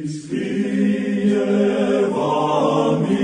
Ispie vamistavis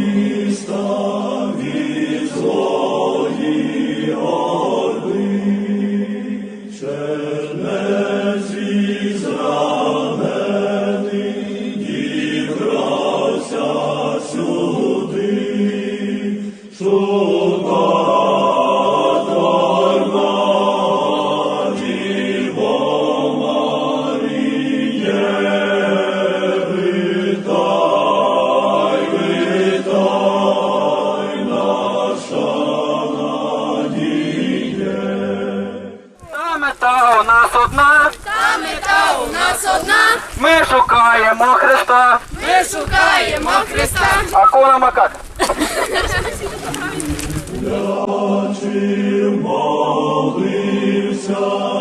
Діво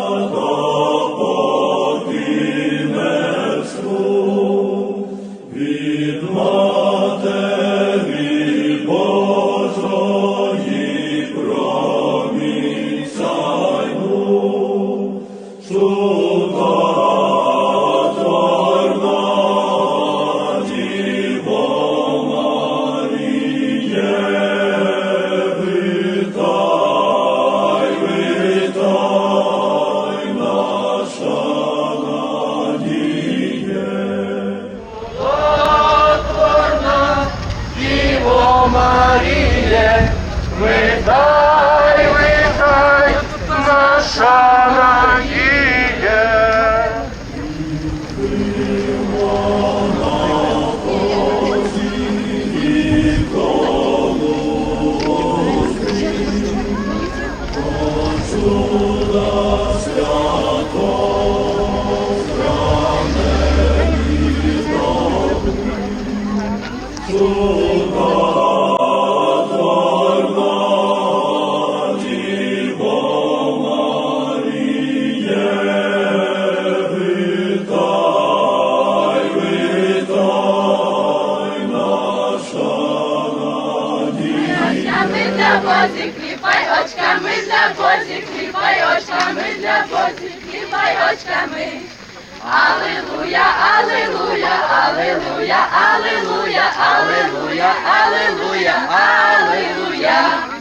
для бозі, кліпай очками. Аллилуйя, аллилуйя, аллилуйя, аллилуйя, аллилуйя, аллилуйя, алилуя.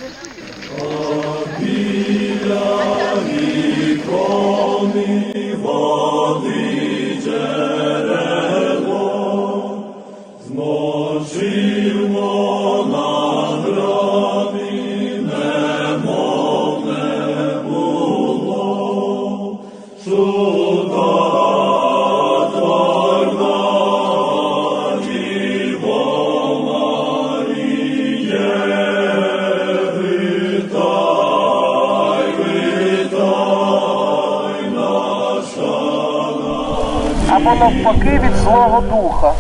Або навпаки від Злого Духа.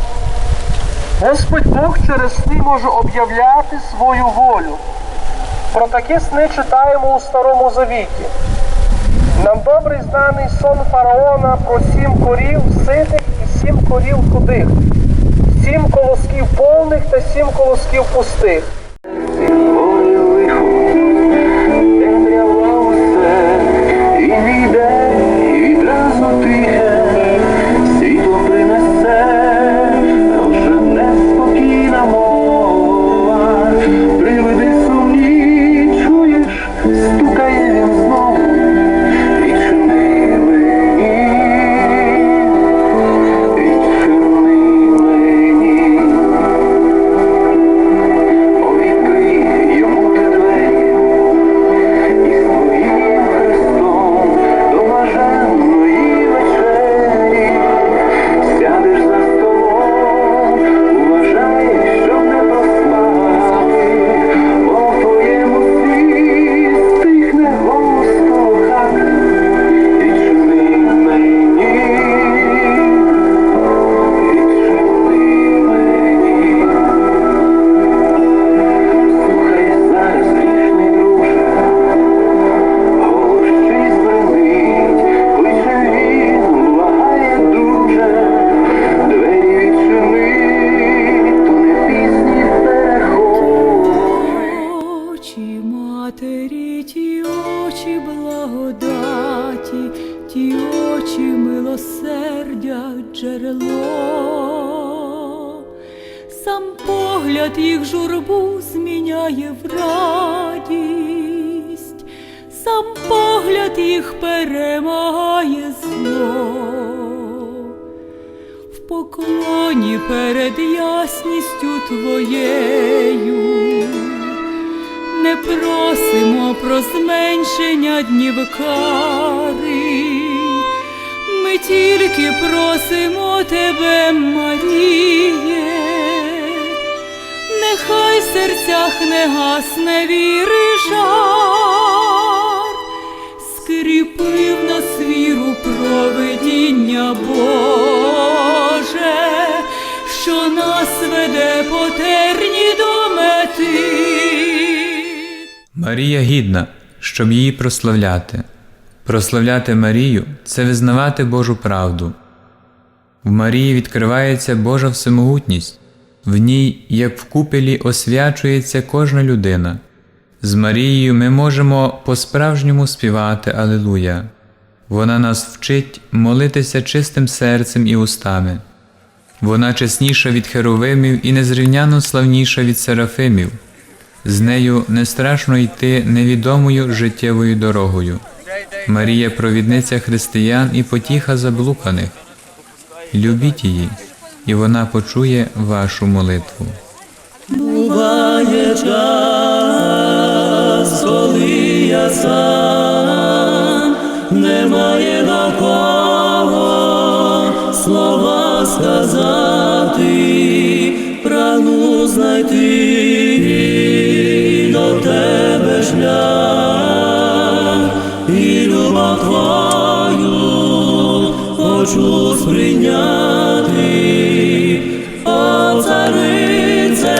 Господь Бог через сни може об'являти свою волю. Про такі сни читаємо у Старому Завіті. Нам добре знаний сон фараона про сім корів ситих і сім корів худих, сім колосків повних та сім колосків пустих. бурять джерело, сам погляд їх журбу зміняє в радість, сам погляд їх перемагає зло, в поклоні перед ясністю твоєю. Не просимо про зменшення днів кари, тільки просимо тебе, Маріє, нехай в серцях не гасне віри жар, скріпи в нас віру провидіння Боже, що нас веде по терні до мети. Марія гідна, щоб її прославляти. Прославляти Марію це визнавати Божу правду. В Марії відкривається Божа всемогутність, в ній, як в купелі, освячується кожна людина. З Марією ми можемо по-справжньому співати Алилуя. Вона нас вчить молитися чистим серцем і устами. Вона чесніша від херовимів і незрівняно славніша від серафимів. З нею не страшно йти невідомою життєвою дорогою. Марія провідниця християн і потіха заблуканих. Любіть її, і вона почує вашу молитву. Буває час, коли я сам, немає до кого слова сказати, хочу сприйняти. О, царице,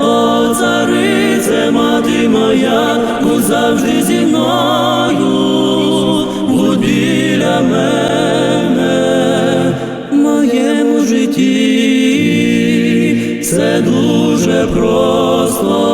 о, царице, мати моя, будь завжди зі мною, будь біля мене, в моєму житті, все дуже просто,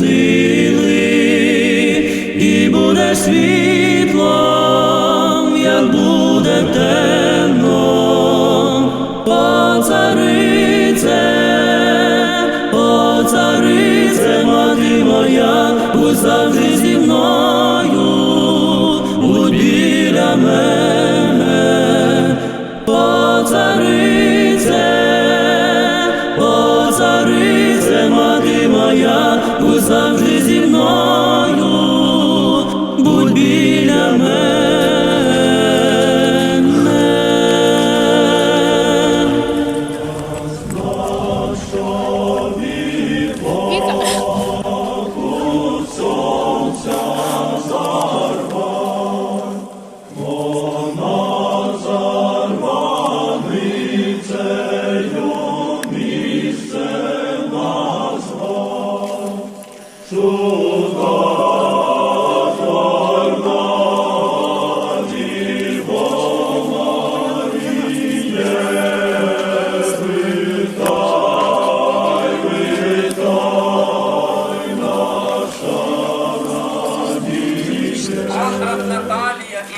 see. Завжди зі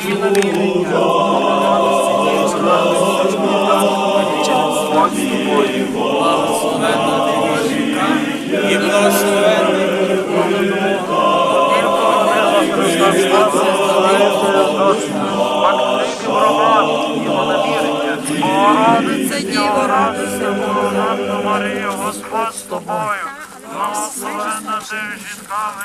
І Намірення. і благословенний Богородице Діво, радуйся, Богородна Марія, Господь з тобою. Благословенна ти жінками,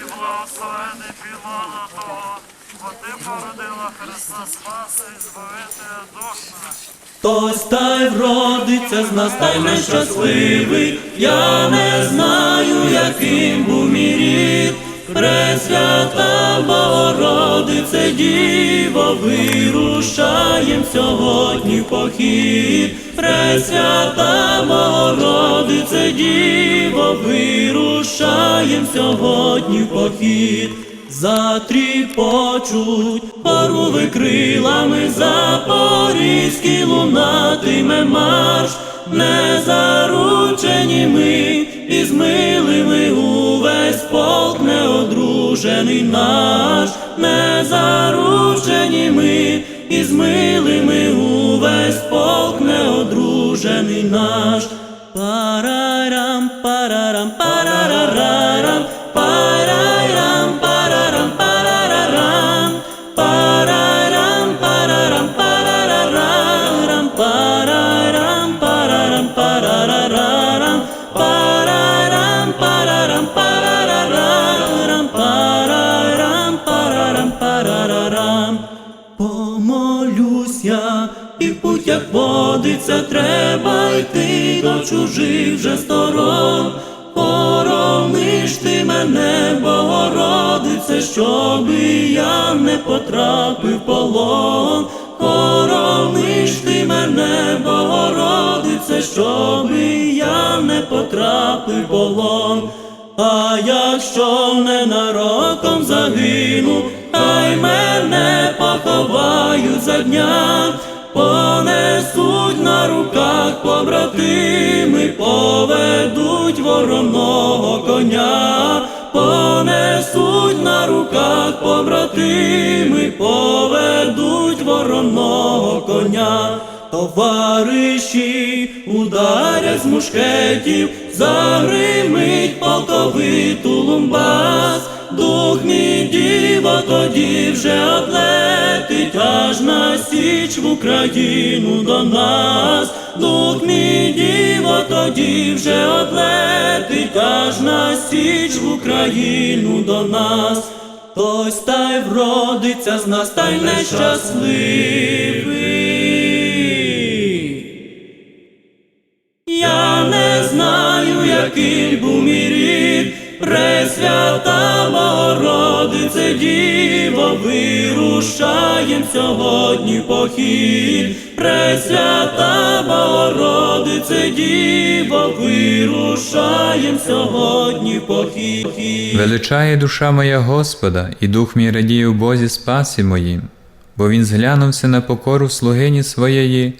і благословений пілона того, бо ти породила Христа Спаса і Збавителя дух наш. Хтось та й вродиться з нас, та й нещасливий. Я не знаю, яким був мій рід. Пресвята Богородице, Діво, вирушаєм сьогодні в похід. Пресвята Богородице, Діво, вирушаєм сьогодні в похід. Затріпочуть паруви крилами запорізькі лунатиме марш, не заручені ми із милими увесь полк неодружений наш, не заручені ми і милими парарарам. Помолюсь і в путь як водиться, треба йти до чужих же сторон. Хорониш ти мене, Богородице, щоби я не потрапив полон. Хорониш ти мене, Богородице, щоби я не потрапив полон. А якщо ненароком загину, за дня, понесуть на руках побратими, поведуть вороного коня, понесуть на руках побратими, поведуть вороного коня. Товариші ударять з мушкетів, загримить полковий тулумбас, дух мій діво тоді вже одлетить аж на січ в Україну до нас, дух мій діво тоді вже одлетить аж на січ в Україну до нас. Хтось та й вродиться з нас, та й нещасливий. Я не знаю, який був Пресвята Богородице Діво, вирушаєм сьогодні похід. Пресвята Богородице Діво, вирушаєм сьогодні похід. Величає душа моя Господа, і дух мій радіє у Бозі спасі моїм, бо він зглянувся на покору слугині своєї,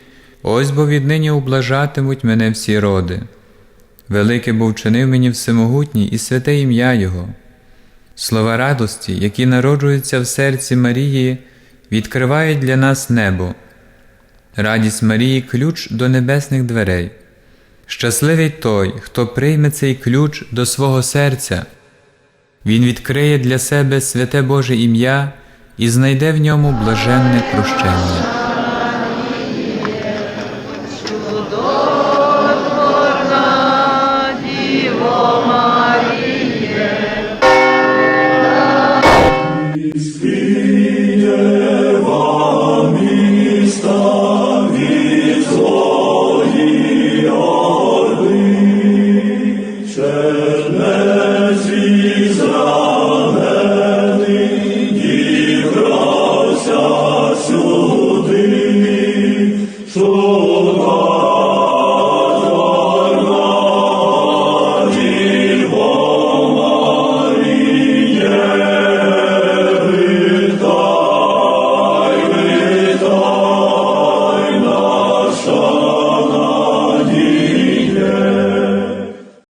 ось бо віднині ублажатимуть мене всі роди. Велике бо вчинив мені всемогутній і святе ім'я Його. Слова радості, які народжуються в серці Марії, відкривають для нас небо. Радість Марії ключ до небесних дверей. Щасливий той, хто прийме цей ключ до свого серця. Він відкриє для себе святе Боже ім'я і знайде в ньому блаженне прощення.